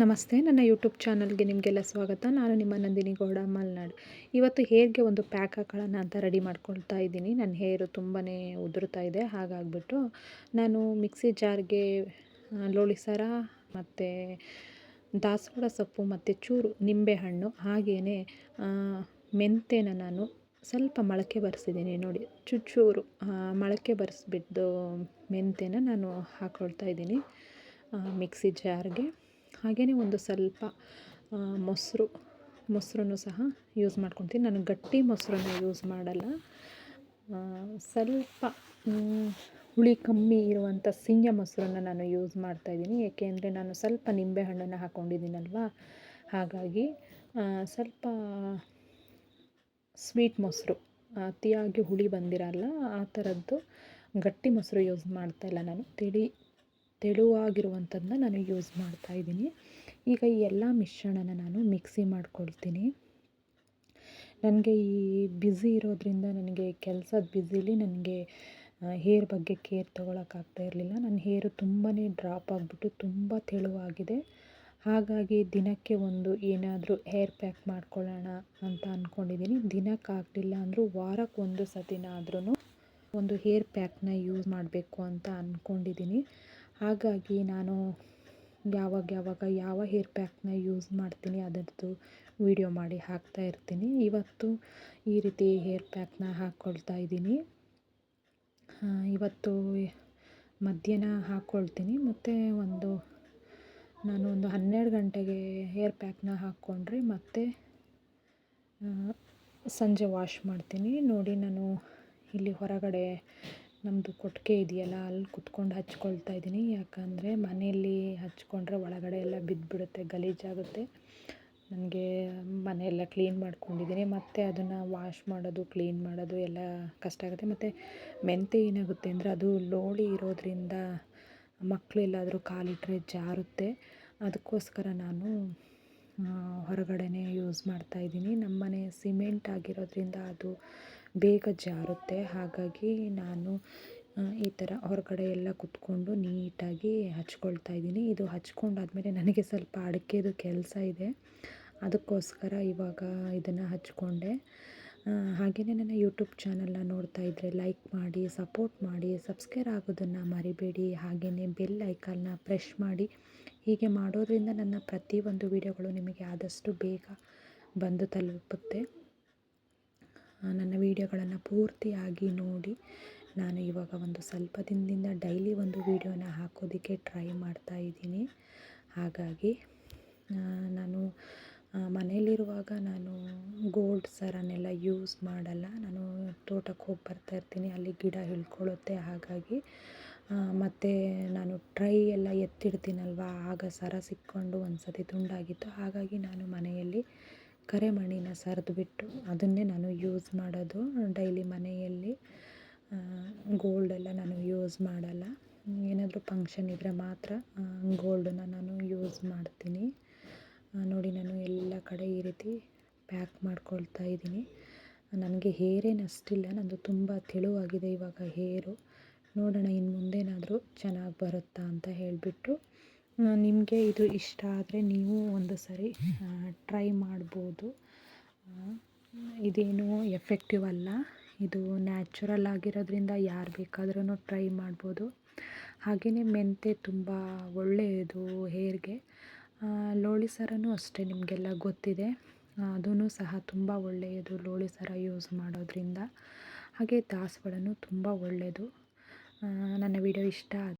ನಮಸ್ತೆ, ನನ್ನ ಯೂಟ್ಯೂಬ್ ಚಾನಲ್ಗೆ ನಿಮಗೆಲ್ಲ ಸ್ವಾಗತ. ನಾನು ನಿಮ್ಮ ನಂದಿನಿ ಗೌಡ, ಮಲ್ನಾಡ್. ಇವತ್ತು ಹೇರ್ಗೆ ಒಂದು ಪ್ಯಾಕ್ ಹಾಕೊಳ್ಳೋಣ ಅಂತ ರೆಡಿ ಮಾಡ್ಕೊಳ್ತಾ ಇದ್ದೀನಿ. ನನ್ನ ಹೇರು ತುಂಬಾ ಉದುರ್ತಾ ಇದೆ. ಹಾಗಾಗ್ಬಿಟ್ಟು ನಾನು ಮಿಕ್ಸಿ ಜಾರ್ಗೆ ಲೋಳಿಸರ ಮತ್ತು ದಾಸವಾಳ ಸೊಪ್ಪು ಮತ್ತು ಚೂರು ನಿಂಬೆಹಣ್ಣು ಹಾಗೆಯೇ ಮೆಂತೆನ ನಾನು ಸ್ವಲ್ಪ ಮೊಳಕೆ ಬರೆಸಿದ್ದೀನಿ ನೋಡಿ. ಚುಚ್ಚೂರು ಮೊಳಕೆ ಬರೆಸ್ಬಿಟ್ಟು ಮೆಂತೆನ ನಾನು ಹಾಕ್ಕೊಳ್ತಾ ಇದ್ದೀನಿ ಮಿಕ್ಸಿ ಜಾರ್ಗೆ. ಹಾಗೆಯೇ ಒಂದು ಸ್ವಲ್ಪ ಮೊಸರು, ಮೊಸರನ್ನು ಸಹ ಯೂಸ್ ಮಾಡ್ಕೊತೀನಿ. ನಾನು ಗಟ್ಟಿ ಮೊಸರನ್ನು ಯೂಸ್ ಮಾಡಲ್ಲ. ಸ್ವಲ್ಪ ಹುಳಿ ಕಮ್ಮಿ ಇರುವಂಥ ಸಿಂಗ ಮೊಸರನ್ನು ನಾನು ಯೂಸ್ ಮಾಡ್ತಾಯಿದ್ದೀನಿ ಏಕೆಂದರೆ ನಾನು ಸ್ವಲ್ಪ ನಿಂಬೆ ಹಣ್ಣನ್ನು ಹಾಕ್ಕೊಂಡಿದ್ದೀನಲ್ವ ಹಾಗಾಗಿ ಸ್ವಲ್ಪ ಸ್ವೀಟ್ ಮೊಸರು, ಅತಿಯಾಗಿ ಹುಳಿ ಬಂದಿರಲ್ಲ, ಆ ಥರದ್ದು ಗಟ್ಟಿ ಮೊಸರು ಯೂಸ್ ಮಾಡ್ತಾಯಿಲ್ಲ ನಾನು. ತಿಳಿ ತೆಳುವಾಗಿರುವಂಥದ್ದನ್ನ ನಾನು ಯೂಸ್ ಮಾಡ್ತಾಯಿದ್ದೀನಿ ಈಗ ಈ ಎಲ್ಲ ಮಿಶ್ರಣನ ನಾನು ಮಿಕ್ಸಿ ಮಾಡ್ಕೊಳ್ತೀನಿ. ನನಗೆ ಈ ಬ್ಯುಸಿ ಇರೋದರಿಂದ ನನಗೆ ಕೆಲಸದ ಬ್ಯುಸಿಲಿ ನನಗೆ ಹೇರ್ ಬಗ್ಗೆ ಕೇರ್ ತೊಗೊಳಕ್ಕಾಗ್ತಾ ಇರಲಿಲ್ಲ. ನನ್ನ ಹೇರು ತುಂಬಾ ಡ್ರಾಪ್ ಆಗಿಬಿಟ್ಟು ತುಂಬ ತೆಳುವಾಗಿದೆ. ಹಾಗಾಗಿ ದಿನಕ್ಕೆ ಒಂದು ಏನಾದರೂ ಹೇರ್ ಪ್ಯಾಕ್ ಮಾಡ್ಕೊಳ್ಳೋಣ ಅಂತ ಅಂದ್ಕೊಂಡಿದ್ದೀನಿ ದಿನಕ್ಕಾಗಲಿಲ್ಲ ಅಂದರೂ ವಾರಕ್ಕೆ ಒಂದು ಸತಿನಾದ್ರೂ ಒಂದು ಹೇರ್ ಪ್ಯಾಕ್ನ ಯೂಸ್ ಮಾಡಬೇಕು ಅಂತ ಅಂದ್ಕೊಂಡಿದ್ದೀನಿ ಹಾಗಾಗಿ ನಾನು ಯಾವಾಗ ಯಾವಾಗ ಯಾವ ಹೇರ್ ಪ್ಯಾಕ್ನ ಯೂಸ್ ಮಾಡ್ತೀನಿ ಅದರದ್ದು ವೀಡಿಯೋ ಮಾಡಿ ಹಾಕ್ತಾ ಇರ್ತೀನಿ. ಇವತ್ತು ಈ ರೀತಿ ಹೇರ್ ಪ್ಯಾಕ್ನ ಹಾಕ್ಕೊಳ್ತಾ ಇದ್ದೀನಿ. ಇವತ್ತು ಮಧ್ಯಾಹ್ನ ಹಾಕ್ಕೊಳ್ತೀನಿ ಮತ್ತು ಒಂದು, ನಾನು ಒಂದು ಹನ್ನೆರಡು ಗಂಟೆಗೆ ಹೇರ್ ಪ್ಯಾಕ್ನ ಹಾಕ್ಕೊಂಡ್ರೆ ಮತ್ತೆ ಸಂಜೆ ವಾಶ್ ಮಾಡ್ತೀನಿ. ನೋಡಿ ನಾನು ಇಲ್ಲಿ ಹೊರಗಡೆ ನಮ್ಮದು ಕೊಟ್ಟಿಗೆ ಇದೆಯಲ್ಲ, ಅಲ್ಲಿ ಕುತ್ಕೊಂಡು ಹಚ್ಕೊಳ್ತಾ ಇದ್ದೀನಿ. ಯಾಕಂದರೆ ಮನೆಯಲ್ಲಿ ಹಚ್ಕೊಂಡ್ರೆ ಒಳಗಡೆ ಎಲ್ಲ ಬಿದ್ದುಬಿಡುತ್ತೆ ಗಲೀಜಾಗುತ್ತೆ. ನನಗೆ ಮನೆಯೆಲ್ಲ ಕ್ಲೀನ್ ಮಾಡ್ಕೊಂಡಿದ್ದೀನಿ. ಮತ್ತು ಅದನ್ನು ವಾಶ್ ಮಾಡೋದು, ಕ್ಲೀನ್ ಮಾಡೋದು ಎಲ್ಲ ಕಷ್ಟ ಆಗುತ್ತೆ. ಮತ್ತು ಮೆಂತೆ ಏನಾಗುತ್ತೆ ಅಂದರೆ ಅದು ಲೋಳಿ ಇರೋದರಿಂದ ಮಕ್ಕಳೆಲ್ಲಾದರೂ ಕಾಲಿಟ್ಟರೆ ಜಾರುತ್ತೆ. ಅದಕ್ಕೋಸ್ಕರ ನಾನು ಹೊರಗಡೆನೇ ಯೂಸ್ ಮಾಡ್ತಾಯಿದ್ದೀನಿ ನಮ್ಮನೆ ಸಿಮೆಂಟ್ ಆಗಿರೋದ್ರಿಂದ ಅದು ಬೇಗ ಜಾರುತ್ತೆ. ಹಾಗಾಗಿ ನಾನು ಈ ಥರ ಹೊರಗಡೆ ಎಲ್ಲ ಕುತ್ಕೊಂಡು ನೀಟಾಗಿ ಹಚ್ಕೊಳ್ತಾ ಇದ್ದೀನಿ. ಇದು ಹಚ್ಕೊಂಡಾದ್ಮೇಲೆ ನನಗೆ ಸ್ವಲ್ಪ ಅಡಿಕೆದು ಕೆಲಸ ಇದೆ. ಅದಕ್ಕೋಸ್ಕರ ಇವಾಗ ಇದನ್ನು ಹಚ್ಕೊಂಡೆ. ಹಾಗೆಯೇ ನನ್ನ ಯೂಟ್ಯೂಬ್ ಚಾನಲ್ನ ನೋಡ್ತಾ ಇದ್ದರೆ ಲೈಕ್ ಮಾಡಿ ಸಪೋರ್ಟ್ ಮಾಡಿ ಸಬ್ಸ್ಕ್ರೈಬ್ ಆಗೋದನ್ನು ಮರಿಬೇಡಿ. ಹಾಗೆಯೇ ಬೆಲ್ ಐಕಾನ್ನ ಪ್ರೆಶ್ ಮಾಡಿ. ಹೀಗೆ ಮಾಡೋದ್ರಿಂದ ನನ್ನ ಪ್ರತಿಯೊಂದು ವಿಡಿಯೋಗಳು ನಿಮಗೆ ಆದಷ್ಟು ಬೇಗ ಬಂದು ತಲುಪುತ್ತೆ. ನನ್ನ ವೀಡಿಯೋಗಳನ್ನು ಪೂರ್ತಿಯಾಗಿ ನೋಡಿ. ನಾನು ಇವಾಗ ಒಂದು ಸ್ವಲ್ಪ ದಿನದಿಂದ ಡೈಲಿ ಒಂದು ವೀಡಿಯೋನ ಹಾಕೋದಕ್ಕೆ ಟ್ರೈ ಮಾಡ್ತಾ ಇದ್ದೀನಿ. ಹಾಗಾಗಿ ನಾನು ಮನೆಯಲ್ಲಿರುವಾಗ ನಾನು ಗೋಲ್ಡ್ ಸರನ್ನೆಲ್ಲ ಯೂಸ್ ಮಾಡಲ್ಲ. ನಾನು ತೋಟಕ್ಕೆ ಹೋಗಿ ಬರ್ತಾ ಇರ್ತೀನಿ. ಅಲ್ಲಿ ಗಿಡ ಹಿಡ್ಕೊಳ್ಳುತ್ತೆ ಹಾಗಾಗಿ ಮತ್ತು ನಾನು ಟ್ರೈ ಎಲ್ಲ ಎತ್ತಿಡ್ತೀನಲ್ವ? ಆಗ ಸರ ಸಿಕ್ಕೊಂಡು ಒಂದು ಸತಿ ತುಂಡಾಗಿತ್ತು. ಹಾಗಾಗಿ ನಾನು ಮನೆಯಲ್ಲಿ ಕರೆಮಣಿನ ಸರಿದುಬಿಟ್ಟು ಅದನ್ನೇ ನಾನು ಯೂಸ್ ಮಾಡೋದು. ಡೈಲಿ ಮನೆಯಲ್ಲಿ ಗೋಲ್ಡೆಲ್ಲ ನಾನು ಯೂಸ್ ಮಾಡಲ್ಲ. ಏನಾದರೂ ಫಂಕ್ಷನ್ ಇದ್ದರೆ ಮಾತ್ರ ಗೋಲ್ಡನ್ನು ನಾನು ಯೂಸ್ ಮಾಡ್ತೀನಿ. ನೋಡಿ ನಾನು ಎಲ್ಲ ಕಡೆ ಈ ರೀತಿ ಪ್ಯಾಕ್ ಮಾಡ್ಕೊಳ್ತಾ ಇದ್ದೀನಿ. ನನಗೆ ಹೇರೇನು ಅಷ್ಟಿಲ್ಲ, ನಂದು ತುಂಬ ತೆಳುವಾಗಿದೆ ಇವಾಗ ಹೇರು ನೋಡೋಣ ಇನ್ನು ಮುಂದೇನಾದರೂ ಚೆನ್ನಾಗಿ ಬರುತ್ತಾ ಅಂತ ಹೇಳಿಬಿಟ್ಟು ನಿಮಗೆ ಇದು ಇಷ್ಟ ಆದರೆ ನೀವು ಒಂದು ಸರಿ ಟ್ರೈ ಮಾಡ್ಬೋದು. ಇದೇನು ಎಫೆಕ್ಟಿವ್ ಅಲ್ಲ. ಇದು ನ್ಯಾಚುರಲ್ ಆಗಿರೋದ್ರಿಂದ ಯಾರು ಬೇಕಾದ್ರೂ ಟ್ರೈ ಮಾಡ್ಬೋದು. ಹಾಗೆಯೇ ಮೆಂತೆ ತುಂಬ ಒಳ್ಳೆಯದು ಹೇರ್ಗೆ. ಲೋಳಿ ಸರನೂ ಅಷ್ಟೇ ನಿಮಗೆಲ್ಲ ಗೊತ್ತಿದೆ. ಅದೂ ಸಹ ತುಂಬ ಒಳ್ಳೆಯದು ಲೋಳಿ ಸರ ಯೂಸ್ ಮಾಡೋದ್ರಿಂದ. ಹಾಗೆ ದಾಸವಾಳನೂ ತುಂಬ ಒಳ್ಳೆಯದು. ನನ್ನ ವಿಡಿಯೋ ಇಷ್ಟ